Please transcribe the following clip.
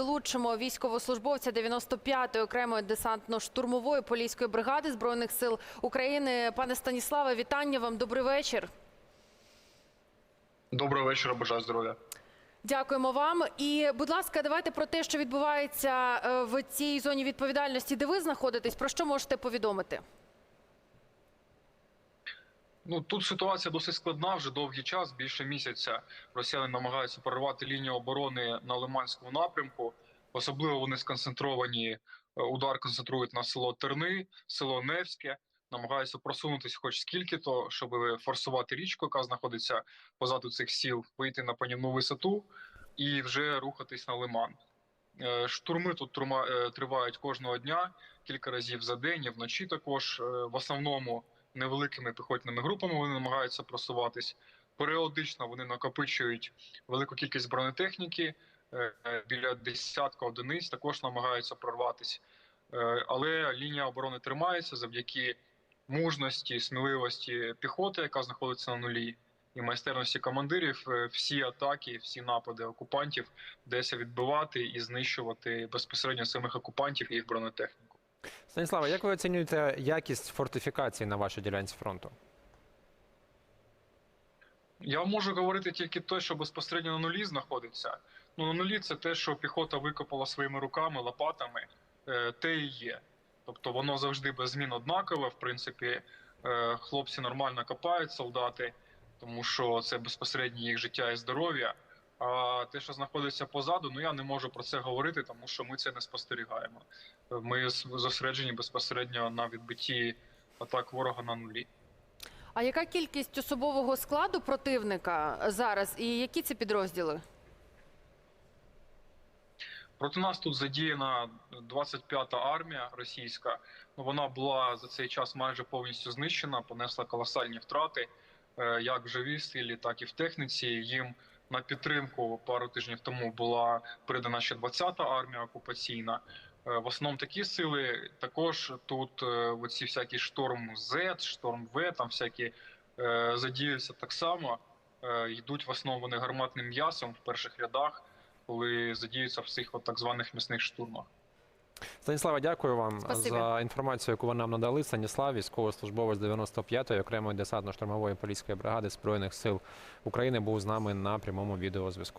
долучимо військовослужбовця 95-ї окремої десантно-штурмової поліської бригади збройних сил України. Пане Станіславе, вітання вам. Добрий вечір. Доброго вечора, бажаю здоров'я. Дякуємо вам. І, будь ласка, давайте про те, що відбувається е, в цій зоні відповідальності, де ви знаходитесь. Про що можете повідомити? Ну тут ситуація досить складна. Вже довгий час, більше місяця. Росіяни намагаються прорвати лінію оборони на Лиманському напрямку. Особливо вони сконцентровані. е, Удар концентрують на село Терни, село Невське. Намагаються просунутися, хоч скільки то, щоб форсувати річку, яка знаходиться позаду цих сіл, вийти на панівну висоту і вже рухатись на лиман. Е, Штурми тут е, тривають кожного дня, кілька разів за день і вночі також. В основному невеликими піхотними групами вони намагаються просуватись. Періодично вони накопичують велику кількість бронетехніки, е, біля десятка одиниць також намагаються прорватися. Е, Але лінія оборони тримається завдяки мужності, сміливості піхоти, яка знаходиться на нулі, і майстерності командирів. Е, Всі атаки, всі напади окупантів вдається відбивати і знищувати безпосередньо самих окупантів і їх бронетехніку. Станіславе, як ви оцінюєте якість фортифікацій на вашій ділянці фронту? Я можу говорити тільки те, що безпосередньо на нулі знаходиться. Ну на нулі це те, що піхота викопала своїми руками, лопатами, е, те і є. Тобто воно завжди без змін однакове. В принципі, е, хлопці нормально копають, солдати, тому що це безпосередньо їх життя і здоров'я. А те, що знаходиться позаду, ну я не можу про це говорити, тому що ми це не спостерігаємо. Ми зосереджені безпосередньо на відбитті атак ворога на нулі. А яка кількість особового складу противника зараз? І які це підрозділи? Проти нас тут задіяна 25-та армія російська. Ну вона була за цей час майже повністю знищена, понесла колосальні втрати, е, як в живій силі, так і в техніці. Їм на підтримку пару тижнів тому була передана ще 20-та армія окупаційна. Е, В основному такі сили також тут е, оці всякі шторм Z, шторм В, там всякі е, задіюються так само. Йдуть в основному вони гарматним м'ясом в перших рядах коли задіються в цих так званих м'ясних штурмах. Станіславе, дякую вам Спасибо. за інформацію, яку ви нам надали. Станіслав, військовослужбовець 95-ї окремої десантно-штурмової поліської бригади Збройних сил України, був з нами на прямому відеозв'язку.